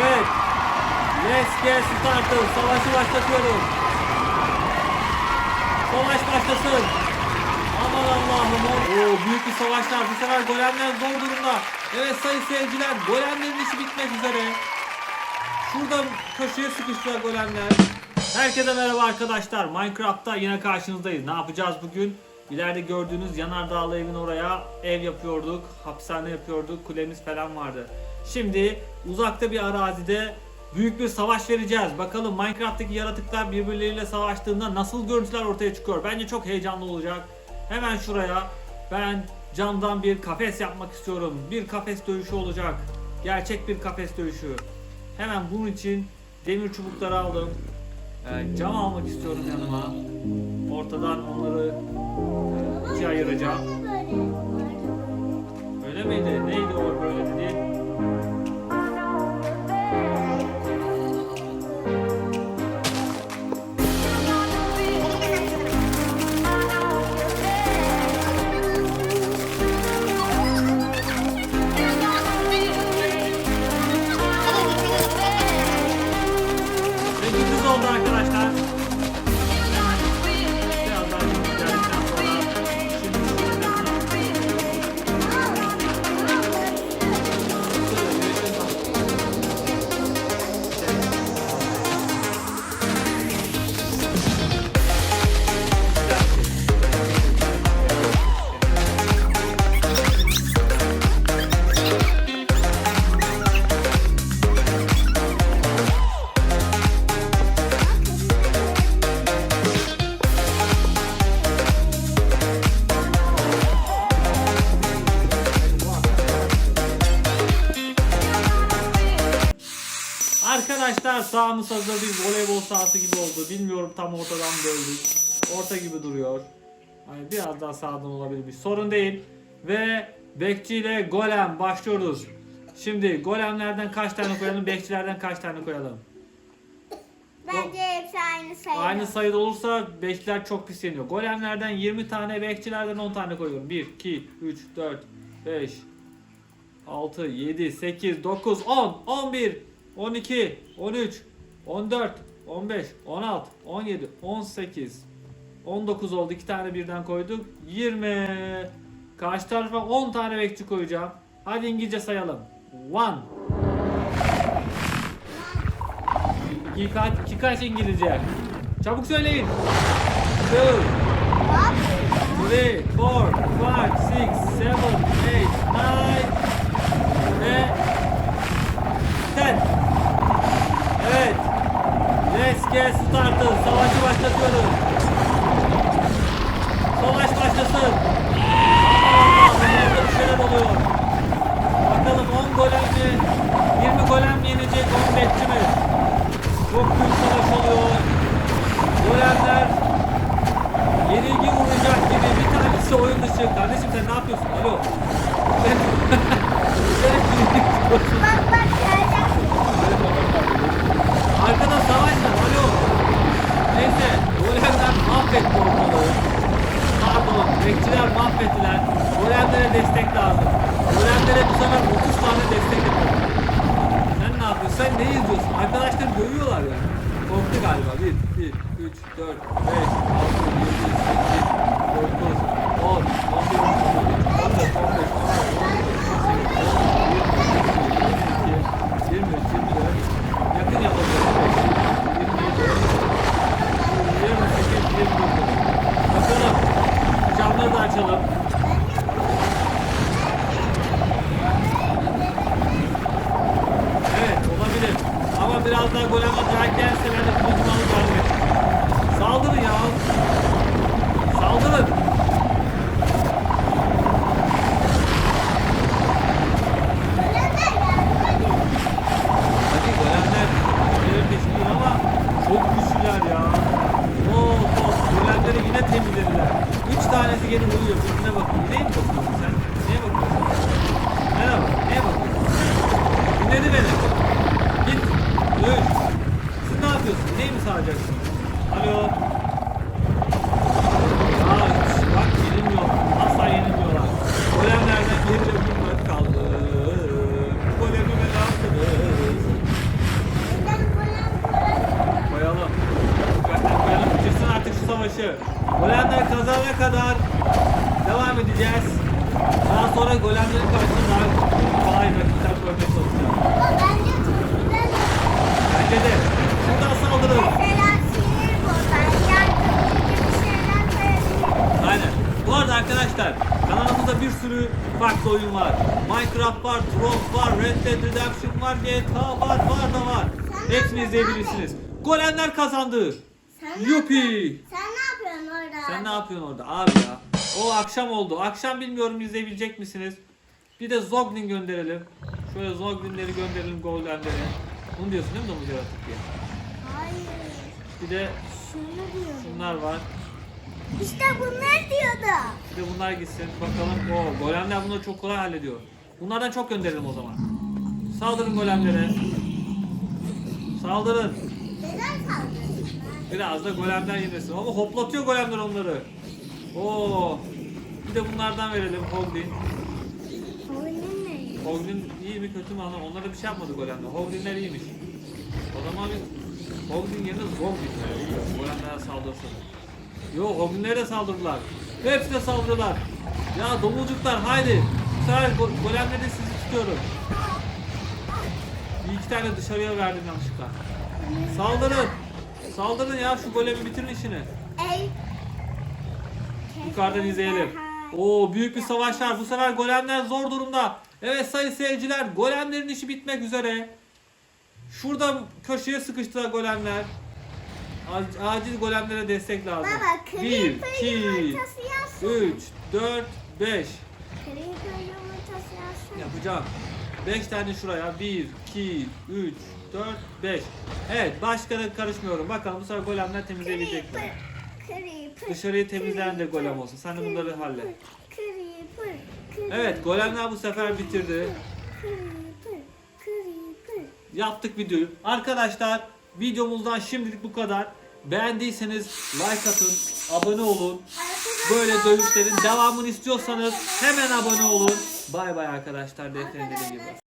Evet. Let's get started. Savaşı başlatıyorum. Savaş başlasın. Aman Allah'ım. Oo, büyük bir savaşlar. Bu sefer golemler zor durumda. Evet sayın seyirciler. Golemlerin işi bitmek üzere. Şurada köşeye sıkıştılar golemler. Herkese merhaba arkadaşlar. Minecraft'ta yine karşınızdayız. Ne yapacağız bugün? İleride gördüğünüz yanardağlı evin oraya ev yapıyorduk. Hapishane yapıyorduk. Kulemiz falan vardı. Şimdi uzakta bir arazide büyük bir savaş vereceğiz. Bakalım Minecraft'taki yaratıklar birbirleriyle savaştığında nasıl görüntüler ortaya çıkıyor. Bence çok heyecanlı olacak. Hemen şuraya ben camdan bir kafes yapmak istiyorum. Bir kafes dövüşü olacak. Gerçek bir kafes dövüşü. Hemen bunun için demir çubukları aldım. Ee, cam almak istiyorum yanıma. Ortadan onları ayıracağım. Öyle miydi? Neydi o böyle dedi? Arkadaşlar sahamız hazır bir voleybol sahası gibi oldu. Bilmiyorum tam ortadan böldük. Orta gibi duruyor. Hani biraz daha sağdan olabilir. Sorun değil. Ve bekçi ile golem başlıyoruz. Şimdi golemlerden kaç tane koyalım, bekçilerden kaç tane koyalım? Bence hepsi aynı sayı. Aynı sayıda olursa bekçiler çok pis yeniyor. Golemlerden 20 tane, bekçilerden 10 tane koyuyorum. 1, 2, 3, 4, 5, 6, 7, 8, 9, 10, 11, 12, 13, 14, 15, 16, 17, 18, 19 oldu. 2 tane birden koyduk. 20. Karşı tarafa 10 tane bekçi koyacağım. Hadi İngilizce sayalım. 1 İki kaç, iki kaç İngilizce? Çabuk söyleyin. 2 3 4 5 6 7 8 9 ve 10. Let's get started. Savaşı başlatıyorum. Savaş başlasın. Allah'ım orada bir şeyler oluyor. Bakalım 10 golem mi? 20 golem mi yenecek 10 bekçi mi? Çok büyük savaş oluyor. Golemler yenilgi uğrayacak gibi bir tanesi oyun dışı. Kardeşim sen ne yapıyorsun? Alo. Sen Sen gidiyorsun. Bak bak geleceğim. Arkada savaş var. Alo. Neyse. Golemler mahvetti ortalığı. Pardon. Bekçiler mahvettiler. Golemlere destek lazım. Golemlere bu sefer 30 tane destek yapalım. Sen ne yapıyorsun? Sen ne izliyorsun? Arkadaşlar dövüyorlar ya. Korktu galiba. 1, 2, 3, 4, 5, 6, 7, 8, 9, 10, 11, 12, 13, 14, 15, 16, 17, 18, 19, 20, 21, 24, yakın yapacağız. 27, 28, 29. Bakalım. Camları da açalım. Evet olabilir. Ama biraz daha gol atacak gelse ben de kılıcımı vermek. Saldırın ya. Saldırın. Hadi golemler gollerin peşindeyiz ama çok güçlüler ya. Oo, top. Golemleri yine temizlediler. Üç tanesi geri vuruyor. Birbirine bakın. Neye mi bakıyorsun sen? Neye bakıyorsun? Merhaba. Neye bakıyorsun? Dinledi beni. Git. Dövüş. Siz ne yapıyorsunuz? Neyi mi sağacaksınız? Alo. Aa, hiç. bak yenilmiyor. Asla yenilmiyorlar. Golemlerden geri dönülmez kaldı. Golemime ne yaptınız? kadar devam edeceğiz. Daha sonra golemlerin karşısında daha kolay rakipler koymaya çalışacağız. Ama bence çok güzel. Bence de. Şuradan saldırın. Mesela sinir bozar. Yardımcı bir şeyler koyabilirim. Aynen. Bu arada arkadaşlar kanalımızda bir sürü farklı oyun var. Minecraft var, Tron var, Red Dead Redemption var, GTA var, var da var. Hepsini izleyebilirsiniz. Golemler kazandı. Yupi. Sen? Sen ne yapıyorsun orada abi ya? O akşam oldu. Akşam bilmiyorum izleyebilecek misiniz? Bir de Zoglin gönderelim. Şöyle Zoglinleri gönderelim golemlere. Bunu diyorsun değil mi domuz yaratık diye? Hayır. Bir de Şunu diyorum. şunlar var. İşte bunlar diyordu. Bir de bunlar gitsin. Bakalım. Oo, golemler bunları çok kolay hallediyor. Bunlardan çok gönderelim o zaman. Saldırın golemlere. Saldırın. Neden saldırdın? Biraz da golemler yemesin. Ama hoplatıyor golemler onları. Oo. Bir de bunlardan verelim. Hoglin. Oyunun ne? Hoglin iyi mi kötü mü anlam. Onlara bir şey yapmadı golemler. Hoglinler iyiymiş. O zaman bir Hoglin yerine Zoglin. Golemlere saldırsın. Yo Hoglinlere saldırdılar. Hepsine saldırdılar. Ya domuzcuklar haydi. Bu sefer go golemleri sizi tutuyorum. Bir iki tane dışarıya verdim yanlışlıkla. Saldırın. Saldırın ya şu golemi bitirin işini. Ey. Yukarıdan izleyelim. Oo büyük bir savaş var. Bu sefer golemler zor durumda. Evet sayın seyirciler golemlerin işi bitmek üzere. Şurada köşeye sıkıştılar golemler. Ac- Acil golemlere destek lazım. Baba 1, creeper 2, yumurtası yazsın. 3, 4, 5. Creeper yumurtası yazsın. Yapacağım. 5 tane şuraya. 1, 2, 3, 4, 5. Evet başka da karışmıyorum. Bakalım bu sefer golemler temizleyebilecek mi? Dışarıyı temizleyen de golem olsun. Sen de bunları hallet. Evet golemler bu sefer bitirdi. Yaptık videoyu. Arkadaşlar videomuzdan şimdilik bu kadar. Beğendiyseniz like atın, abone olun. Böyle dövüşlerin devamını istiyorsanız hemen abone olun. Bay bay arkadaşlar. Gibi.